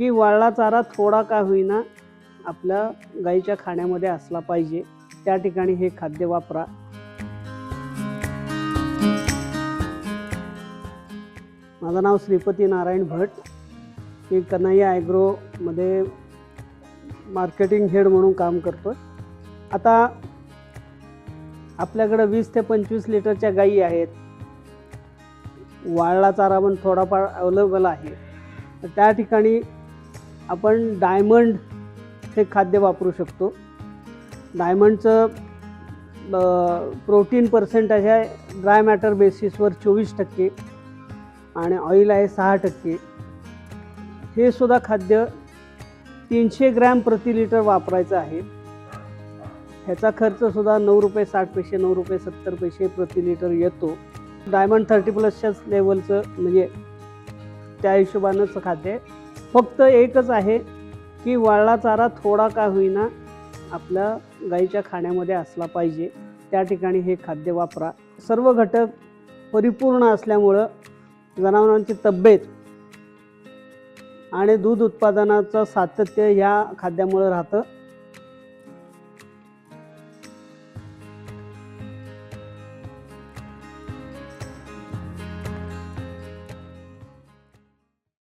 की वाळला चारा थोडा का होईना आपल्या गाईच्या खाण्यामध्ये असला पाहिजे. त्या ठिकाणी हे खाद्य वापरा. माझं नाव श्रीपती नारायण भट. मी कन्हैया ॲग्रोमध्ये मार्केटिंग हेड म्हणून काम करतो आता आपल्याकडं वीस ते पंचवीस लिटरच्या गायी आहेत. वाळला चारा पण थोडाफार अवेलेबल आहे. तर त्या ठिकाणी आपण डायमंड हे खाद्य वापरू शकतो. डायमंडचं प्रोटीन पर्सेंटेज आहे ड्राय मॅटर बेसिसवर चोवीस टक्के आणि ऑइल आहे सहा टक्के. हे सुद्धा खाद्य तीनशे ग्रॅम प्रति लिटर वापरायचं आहे. ह्याचा खर्चसुद्धा नऊ रुपये साठ पैसे नऊ रुपये सत्तर पैसे प्रति लिटर येतो. डायमंड थर्टी प्लसच्याच लेवलचं म्हणजे त्या हिशोबानंच खाद्य आहे. फक्त एकच आहे की वाळला चारा थोडा का होईना आपल्या गाईच्या खाण्यामध्ये असला पाहिजे. त्या ठिकाणी हे खाद्य वापरा. सर्व घटक परिपूर्ण असल्यामुळं जनावरांची तब्येत आणि दूध उत्पादनाचं सातत्य ह्या खाद्यामुळं राहतं.